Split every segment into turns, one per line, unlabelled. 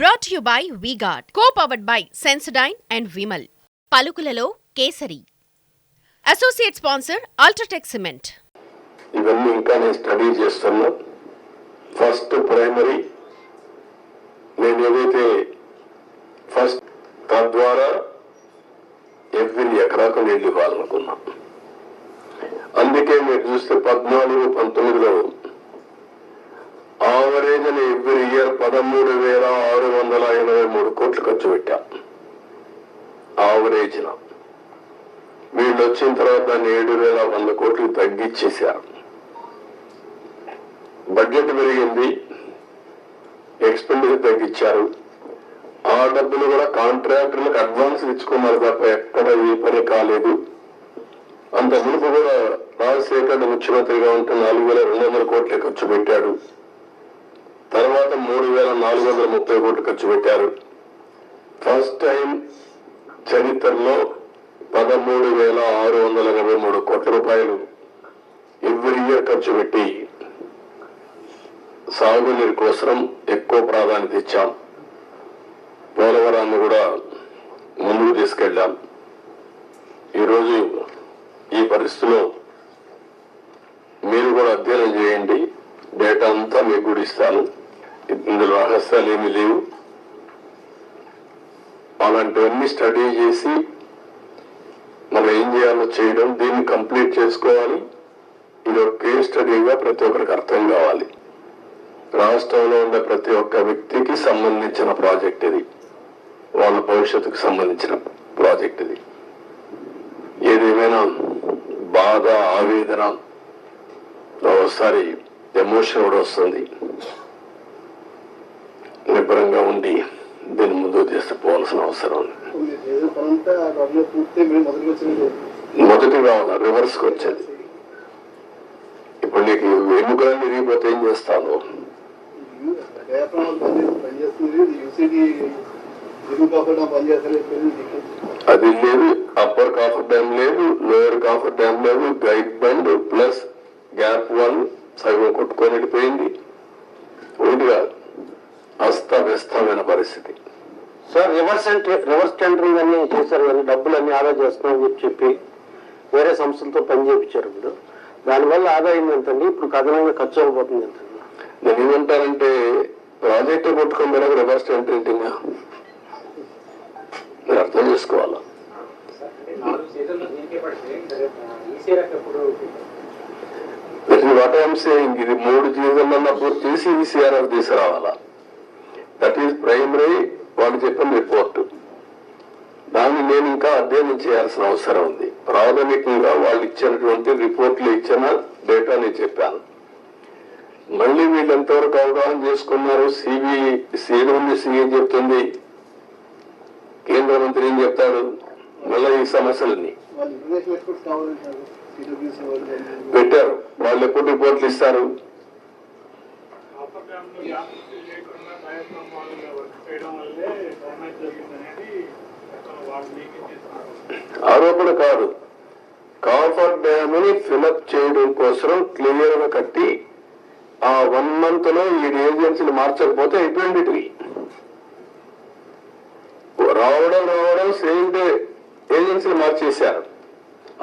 Brought you by V Guard co powered by Sensodyne and Vimal పలుకులలో kesari. Associate sponsor UltraTech cement
ఇవన్నీ ఇంకా నేను study చేస్తున్నా. First primary నేను ఏదైతే ఫస్ట్ తద్వారా ఎవ్రీ ఎకరాకు నీళ్ళు ఇవ్వాలనుకున్నా అందుకే మీరు చూస్తే పద్నాలుగు పంతొమ్మిదిలో ఆవరేజ్ అని ఎవ్రీ ఇయర్ పదమూడు వేల ఆరు వందల ఎనభై మూడు కోట్లు ఖర్చు పెట్టా. ఆవరేజ్న వీళ్ళు వచ్చిన తర్వాత దాన్ని ఏడు వేల వంద కోట్లు తగ్గించేశారు బడ్జెట్ పెరిగింది. ఎక్స్పెండిచర్ తగ్గించారు ఆ డబ్బులు కూడా కాంట్రాక్టర్లకు అడ్వాన్స్ ఇచ్చుకున్నారు తప్ప ఎక్కడ ఏ పని కాలేదు. అంత మునుపు కూడా రాజశేఖర్ ముఖ్యమంత్రిగా ఉంటే నాలుగు వేల రెండు వందల కోట్ల ఖర్చు పెట్టాడు. తర్వాత మూడు వేల నాలుగు వందల ముప్పై కోట్లు ఖర్చు పెట్టారు. ఫస్ట్ టైం చరిత్రలో పదమూడు వేల ఆరు వందల ఎనభై మూడు కోట్ల రూపాయలు ఎవ్రీ ఇయర్ ఖర్చు పెట్టి సాగునీరు కోసం ఎక్కువ ప్రాధాన్యత ఇచ్చాం. పోలవరాన్ని కూడా ముందుకు తీసుకెళ్ళాం. ఈరోజు ఈ పరిస్థితిలో మీరు కూడా అధ్యయనం చేయండి. డేటా అంతా మీకు కూడా ఇస్తాను. ఇందులో రహస్యాలు ఏమీ లేవు. అలాంటివన్నీ స్టడీ చేసి మనం ఏం చేయాలో చేయడం దీన్ని కంప్లీట్ చేసుకోవాలి. ఇది ఒక కేస్ స్టడీగా ప్రతి ఒక్కరికి అర్థం కావాలి. రాష్ట్రంలో ఉండే ప్రతి ఒక్క వ్యక్తికి సంబంధించిన ప్రాజెక్ట్ ఇది. వాళ్ళ భవిష్యత్తుకు సంబంధించిన ప్రాజెక్ట్ ఇది. ఏదేమైనా బాధ ఆవేదన ఒకసారి ఎమోషన్ కూడా వస్తుంది. నిబ్బరంగా ఉండి దీన్ని ముందుకు తీసుకుపోవాల్సిన అవసరం ఉంది.
ఏదో పనంతా మీరు
మొదటి రావాలి రివర్స్కి వచ్చేది. ఇప్పుడు నీకు ఎముకలన్నీ విరిగిపోతే ఏం చేస్తాను?
కాకుండా
అది లేదు అప్పర్ కాఫర్ డ్యామ్ లేదు లోయర్ కాఫర్ డ్యామ్ లేదు guide bund plus gap one సగం కొట్టుకొని వెళ్ళిపోయింది. ఒకటి కాదు. అస్తవ్యస్తమైన పరిస్థితి
సార్ రివర్స్ రివర్స్ టెండరింగ్ అన్ని చేశారు కానీ డబ్బులు అన్ని ఆదా చేస్తున్నామని చెప్పి చెప్పి వేరే సంస్థలతో పని చేయించారు ఇప్పుడు దానివల్ల ఆదాయం ఎంతండి? ఇప్పుడు కథనంగా ఖర్చు అయిపోతుంది ఎంతండి?
నేను ఏమంటానంటే ప్రాజెక్టు కొట్టుకొని మేడం రివర్స్ టెంటరింగ్ మీరు అర్థం చేసుకోవాలా?
నాలుగు సీజన్లు దీనికే పడితే ఈసీఆర్ఎఫ్ ఎప్పుడు
వాట్ ఐఎమ్ సేయింగ్ ఇది మూడు సీజన్లన్నా పూర్తి చేసి ఈసీఆర్ఎఫ్ తీసుకురావాలా? దట్ ఈస్ ప్రైమరీ వాళ్ళు చెప్పిన రిపోర్ట్ దాన్ని నేను ఇంకా అధ్యయనం చేయాల్సిన అవసరం ఉంది. ప్రాథమికంగా వాళ్ళు ఇచ్చినటువంటి రిపోర్ట్లు ఇచ్చిన డేటాని చెప్పాను. మళ్ళీ వీళ్ళు ఎంతవరకు అవగాహన చేసుకున్నారు సిబి సీఎం సీఎం చెప్తుంది. కేంద్ర మంత్రి ఏం చెప్తాడు? మళ్ళీ ఈ సమస్యలన్నీ.
వాళ్ళు
పెట్టారు. వాళ్ళు ఎప్పుడు రిపోర్ట్లు ఇస్తారు?
కాపర్ వర్క్ చేయడం వల్లే డ్యామేజ్ జరిగిందనేది
ఆరోపణ కాదు. కాఫర్ డ్యామ్ని ఫిలప్ చేయడం కోసం క్లియర్గా కట్టి ఆ వన్ మంత్లో ఈ ఏజెన్సీలు మార్చకపోతే అయిపోయింది ఇటువి. రావడం రావడం సేమ్ డే ఏజెన్సీలు మార్చేశారు.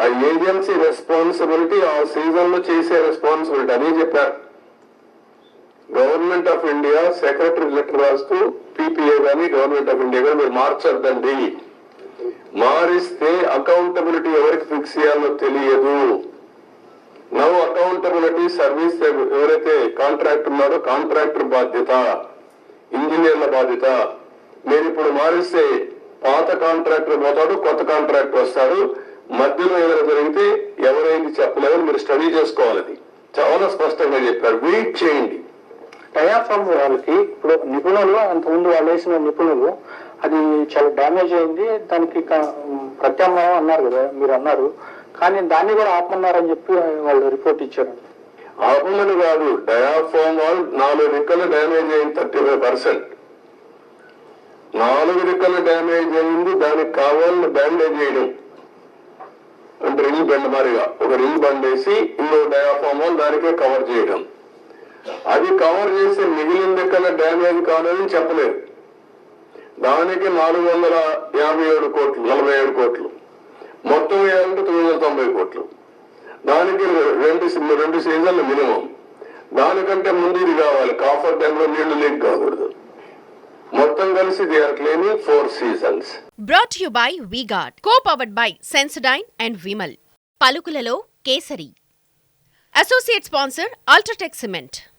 ఆ ఏజెన్సీ రెస్పాన్సిబిలిటీ ఆ సీజన్లో చేసే రెస్పాన్సిబిలిటీ అదే చెప్పారు. Government of India secretary letter రాస్తూ పీపీఏ కానీ గవర్నమెంట్ ఆఫ్ ఇండియా కానీ మీరు మార్చొద్దండి. మారిస్తే అకౌంటబిలిటీ ఎవరికి ఫిక్స్ చేయాలో తెలియదు. నవ్ అకౌంటబిలిటీ సర్వీస్ ఎవరైతే కాంట్రాక్టర్ ఉన్నారో కాంట్రాక్టర్ బాధ్యత ఇంజనీర్ల బాధ్యత. నేను ఇప్పుడు మారిస్తే పాత కాంట్రాక్టర్ పోతాడు కొత్త కాంట్రాక్టర్ వస్తాడు. మధ్యలో ఏదైనా జరిగితే ఎవరైంది చెప్పలేదని మీరు స్టడీ చేసుకోవాలి అది. చాలా స్పష్టంగా చెప్పారు. వెయిట్ చేయండి.
డయాఫ్రామ్ వాళ్ళకి ఇప్పుడు నిపుణులు అంతకుముందు వాళ్ళు వేసిన నిపుణులు అది చాలా డ్యామేజ్ అయింది. దానికి ప్రత్యామ్నాయం అన్నారు కదా మీరు అన్నారు. కానీ దాన్ని కూడా ఆపమన్నారని చెప్పి వాళ్ళు రిపోర్ట్ ఇచ్చారు.
ఆపమని కాదు డయాఫామ్ వాల్ నాలుగు రెక్కలు డ్యామేజ్ అయింది థర్టీ ఫైవ్ పర్సెంట్. నాలుగు రెక్కలు డ్యామేజ్ అయింది దానికి కావాలని బ్యాండేజ్ చేయడం అంటే రింగ్ బెండ్ మారిగా ఒక రింగ్ బండ్ వేసి ఇంకో డయాఫామ్ వాల్ దానికే కవర్ చేయడం. అది కవర్ చేసే మిగిలిన రెక్కల డ్యామేజ్ కావాలని చెప్పలేదు. దానికి నాలుగు వందల యాభై ఏడు కోట్లు నలభై ఏడు కోట్లు. మొత్తం వేయాలంటే తొమ్మిది వందల తొంభై కోట్లు. దానికి రెండు రెండు సీజన్లు మినిమం. దానికంటే ముందు ఇది కావాలి. కాఫర్ డ్యామ్లో నీళ్ళు లీక్ కాకూడదు. మొత్తం కలిసి they are cleaning for seasons
brought you by V Guard co powered by Sensodyne and Vimal పలుకులలో kesari. Associate sponsor UltraTech cement